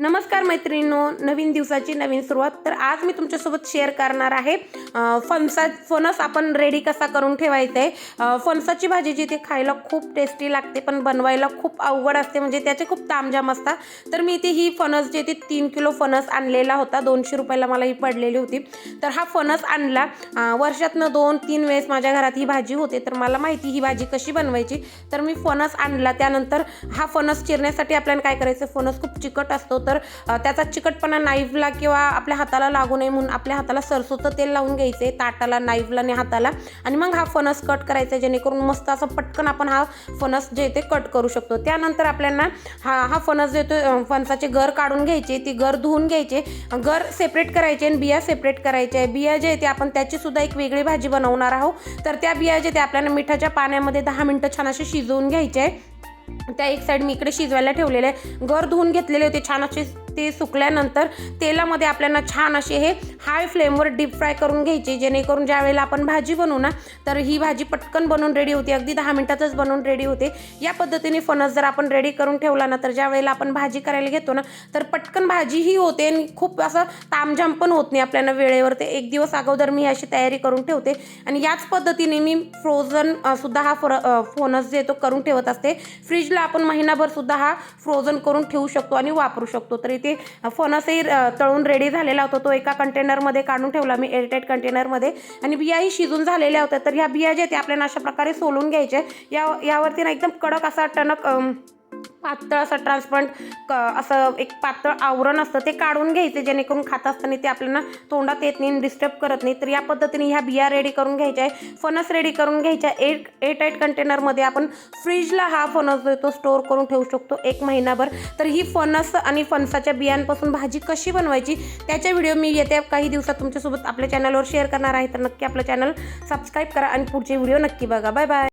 नमस्कार मैत्रिणींनो नवीन दिवसाची नवीन सुरुवात. तर आज मी तुमच्यासोबत शेअर करणार आहे फणसा फणस आपण रेडी कसा करून ठेवायचा? आहे फणसाची भाजी जी ती खायला खूप टेस्टी लागते पण बनवायला खूप अवघड असते म्हणजे त्याचे खूप तामजाम असतात. तर मी इथे ही फणस जे ती तीन किलो फणस आणलेला होता दोनशे रुपयाला मला ही पडलेली होती. तर हा फणस आणला. वर्षातनं दोन तीन वेळेस माझ्या घरात ही भाजी होते तर मला माहिती ही भाजी कशी बनवायची. तर मी फणस आणला त्यानंतर हा फणस चिरण्यासाठी आपल्याला काय करायचं फणस खूप चिकट असतो तर त्याचा चिकटपणा नाईफला किंवा आपल्या हाताला लागू नये म्हणून आपल्या हाताला सरसोचं तेल लावून घ्यायचं आहे ताटाला नाईफला आणि हाताला. आणि मग हा फणस कट करायचा आहे जेणेकरून मस्त असं पटकन आपण हा फणस जे आहे ते कट करू शकतो. त्यानंतर आपल्याला हा हा फणस जे तो फणसाचे गर काढून घ्यायचे ती गर धुवून घ्यायचे गर सेपरेट करायचे आणि बिया सेपरेट करायच्या आहे. बिया जे आहे ते आपण त्याचीसुद्धा एक वेगळी भाजी बनवणार आहोत. तर त्या बिया जे ते आपल्याला मिठाच्या पाण्यामध्ये दहा मिनटं छान असे शिजवून घ्यायचे आहे. त्या एक साईड मी इकडे शिजवायला ठेवलेले आहे. घर धुवून घेतलेले होते छान असे ते सुकल्यानंतर तेलामध्ये आपल्याला छान असे हे हाय फ्लेमवर डीप फ्राय करून घ्यायचे. जेणेकरून ज्या वेळेला आपण भाजी बनवू ना तर ही भाजी पटकन बनवून रेडी होते. अगदी दहा मिनटातच बनवून रेडी होते. या पद्धतीने फणस जर आपण रेडी करून ठेवला ना तर ज्या वेळेला आपण भाजी करायला घेतो ना तर पटकन भाजीही होते आणि खूप असं तामझाम पण होत नाही आपल्याला वेळेवर. ते एक दिवस अगोदर मी अशी तयारी करून ठेवते. आणि याच पद्धतीने मी फ्रोझन सुद्धा हा फर फणस जे तो करून ठेवत असते. फ्रीजला आपण महिनाभर सुद्धा हा फ्रोझन करून ठेवू शकतो आणि वापरू शकतो. तर इथे फणसही तळून रेडी झालेला होता. तो एका कंटेनरमध्ये काढून ठेवला. मी एअरटाईट कंटेनरमध्ये आणि बियाही शिजून झालेल्या होत्या. तर ह्या बिया ज्या आहेत, त्या आपल्याला अशा प्रकारे सोलून घ्यायच्या या यावरती ना एकदम कडक असा टणक पातळ असं ट्रान्सपरंट क असं एक पातळ आवरण असतं ते काढून घ्यायचे जेणेकरून खात असताना ते आपल्याला तोंडात येत नाही डिस्टर्ब करत नाही. तर या पद्धतीने ह्या बिया रेडी करून घ्यायच्या आहे फणस रेडी करून घ्यायच्या एट एट एट कंटेनरमध्ये आपण फ्रीजला हा फणस जो तो स्टोअर करून ठेवू शकतो एक महिनाभर. तर ही फणस आणि फणसाच्या बियांपासून भाजी कशी बनवायची त्याच्या व्हिडिओ मी येत्या काही दिवसात तुमच्यासोबत आपल्या चॅनलवर शेअर करणार आहे. तर नक्की आपलं चॅनल सबस्क्राईब करा आणि पुढचे व्हिडिओ नक्की बघा. Bye bye